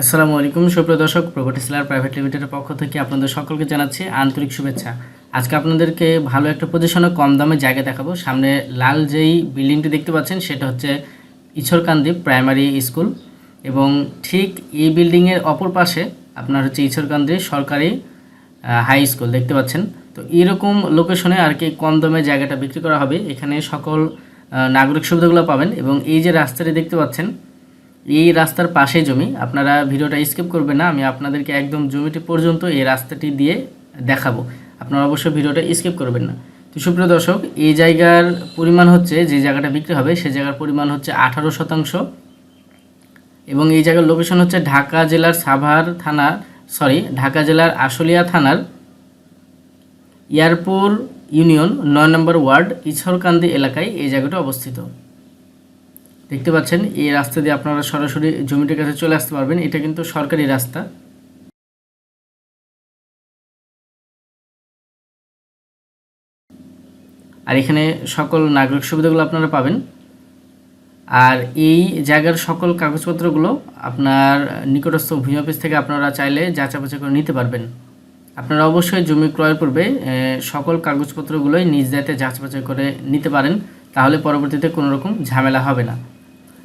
আসসালামু আলাইকুম, সুপ্রিয় দর্শক। প্রপার্টি সেলার প্রাইভেট লিমিটেডের পক্ষ থেকে আপনাদের সকলকে জানাচ্ছি আন্তরিক শুভেচ্ছা। আজকে আপনাদেরকে ভালো একটা পজিশনে কম দামে জায়গা দেখাবো। সামনে লাল যেই বিল্ডিংটি দেখতে পাচ্ছেন, সেটা হচ্ছে ইছরকান্দি প্রাইমারি স্কুল। এবং ঠিক এই বিল্ডিংয়ের অপর পাশে আপনার হচ্ছে ইছরকান্দি সরকারি হাই স্কুল দেখতে পাচ্ছেন। তো এরকম লোকেশনে আর কি কম দামে জায়গাটা বিক্রি করা হবে। এখানে সকল নাগরিক সুবিধাগুলো পাবেন। এবং এই যে রাস্তাটি দেখতে পাচ্ছেন এই রাস্তার পাশে জমি, আপনারা ভিডিওটা স্কিপ করবেন না, আমি আপনাদেরকে একদম জমিটি পর্যন্ত এই রাস্তাটি দিয়ে দেখাবো। আপনারা অবশ্যই ভিডিওটা স্কিপ করবেন না। তো সুপ্রিয় দর্শক, এই জায়গার পরিমাণ হচ্ছে, যে জায়গাটা বিক্রি হবে সেই জায়গার পরিমাণ হচ্ছে আঠারো শতাংশ। এবং এই জায়গার লোকেশন হচ্ছে ঢাকা জেলার সাভার থানা সরি ঢাকা জেলার আশুলিয়া থানার এয়ারপোর ইউনিয়ন, নয় নম্বর ওয়ার্ড ইছরকান্দি এলাকায় এই জায়গাটা অবস্থিত। দেখতে পাচ্ছেন, এই রাস্তা দিয়ে আপনারা সরাসরি জমিটার কাছে চলে আসতে পারবেন। এটা কিন্তু সরকারি রাস্তা। আর এখানে সকল নাগরিক সুবিধাগুলো আপনারা পাবেন। আর এই জায়গার সকল কাগজপত্রগুলো আপনার নিকটস্থ ভূমি অফিস থেকে আপনারা চাইলে যাচাই বাছাই করে নিতে পারবেন। আপনারা অবশ্যই জমি ক্রয়ের পূর্বে সকল কাগজপত্রগুলোই নিজ দায়িত্বে যাচাই বাছাই করে নিতে পারেন। তাহলে পরবর্তীতে কোনো রকম ঝামেলা হবে না।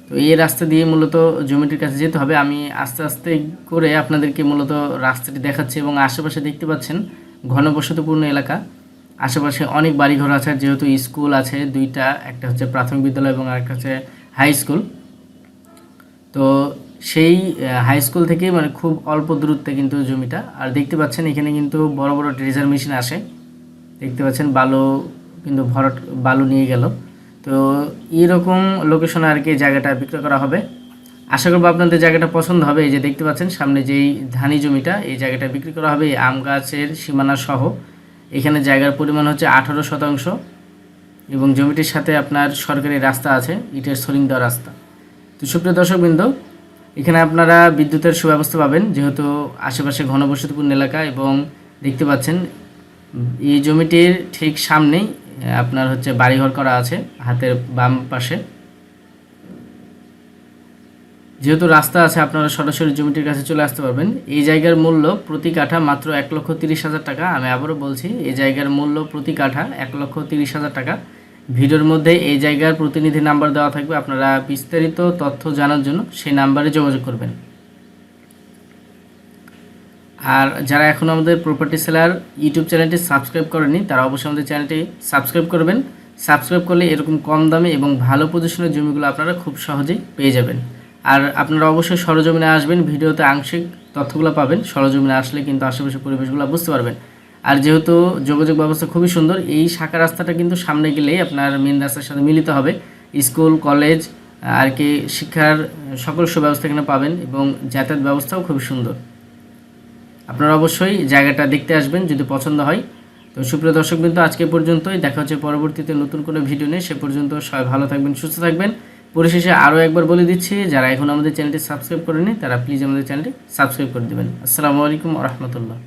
তো এই রাস্তা দিয়ে মূলত জমিটির কাছে যেতে হবে। আমি আস্তে আস্তে করে আপনাদেরকে মূলত রাস্তাটি দেখাচ্ছি এবং আশেপাশে দেখতে পাচ্ছেন ঘনবসতিপূর্ণ এলাকা। আশেপাশে অনেক বাড়িঘর আছে, যেহেতু স্কুল আছে, দুইটা, একটা হচ্ছে প্রাথমিক বিদ্যালয় এবং আরেকটা হচ্ছে হাই স্কুল তো সেই হাই স্কুল থেকেই মানে খুব অল্প দূরত্বে কিন্তু জমিটা। আর দেখতে পাচ্ছেন এখানে কিন্তু বড় বড় ড্রেজার মেশিন আসে। দেখতে পাচ্ছেন বালু কিন্তু ভরট, বালু নিয়ে গেল। তো এইরকম লোকেশনে আর কি জায়গাটা বিক্রয় করা হবে। আশা করব আপনাদের জায়গাটা পছন্দ হবে। এই যে দেখতে পাচ্ছেন, সামনে যেই ধানি জমিটা, এই জায়গাটা বিক্রি করা হবে। আম গাছের সীমানা সহ। এখানে জায়গার পরিমাণ হচ্ছে আঠারো শতাংশ এবং জমিটির সাথে আপনার সরকারি রাস্তা আছে, ইটের সরিং দেওয়া রাস্তা। তো সুপ্রিয় দর্শকবৃন্দ, এখানে আপনারা বিদ্যুতের সুব্যবস্থা পাবেন, যেহেতু আশেপাশে ঘনবসতিপূর্ণ এলাকা এবং দেখতে পাচ্ছেন, এই জমিটির ঠিক সামনেই আপনার হচ্ছে বাড়িঘর করা আছে, হাতের বাম পাশে। যেহেতু রাস্তা আছে, আপনারা সরাসরি জমিটির কাছে চলে আসতে পারবেন। এই জায়গার মূল্য প্রতি কাঠা মাত্র এক লক্ষ তিরিশ হাজার টাকা। আমি আবারও বলছি, এই জায়গার মূল্য প্রতি কাঠা এক লক্ষ তিরিশ হাজার টাকা। ভিডিওর মধ্যে এই জায়গার প্রতিনিধি নাম্বার দেওয়া থাকবে। আপনারা বিস্তারিত তথ্য জানার জন্য সেই নাম্বারে যোগাযোগ করবেন। আর যারা এখনও আমাদের প্রপার্টি সেলার ইউটিউব চ্যানেলটি সাবস্ক্রাইব করেনি তারা অবশ্যই আমাদের চ্যানেলটি সাবস্ক্রাইব করবেন। সাবস্ক্রাইব করলে এরকম কম দামে এবং ভালো পজিশনের জমিগুলো আপনারা খুব সহজেই পেয়ে যাবেন। আর আপনারা অবশ্যই সরজমিনে আসবেন, ভিডিওতে আংশিক তথ্যগুলো পাবেন। সরজমিনে আসলে কিন্তু আশেপাশের পরিবেশগুলো বুঝতে পারবেন। আর যেহেতু যোগাযোগ ব্যবস্থা খুবই সুন্দর, এই শাখা রাস্তাটা কিন্তু সামনে গেলেই আপনার মেন রাস্তার সাথে মিলিত হবে। স্কুল, কলেজ, আর কি শিক্ষার সকল সুব্যবস্থা এখানে পাবেন এবং যাতায়াত ব্যবস্থাও খুবই সুন্দর। আপনারা অবশ্যই জায়গাটা দেখতে আসবেন যদি পছন্দ হয়। তো সুপ্রিয় দর্শক বিন্দু আজকে পর্যন্তই। দেখা হচ্ছে পরবর্তীতে নতুন কোনো ভিডিও নেই সে পর্যন্ত সবাই ভালো থাকবেন, সুস্থ থাকবেন। পরিশেষে আরও একবার বলে দিচ্ছি, যারা এখন আমাদের চ্যানেলটি সাবস্ক্রাইব করেনি তারা প্লিজ আমাদের চ্যানেলটি সাবস্ক্রাইব করে দেবেন। আসসালামু আলাইকুম রহমতুল্লাহ।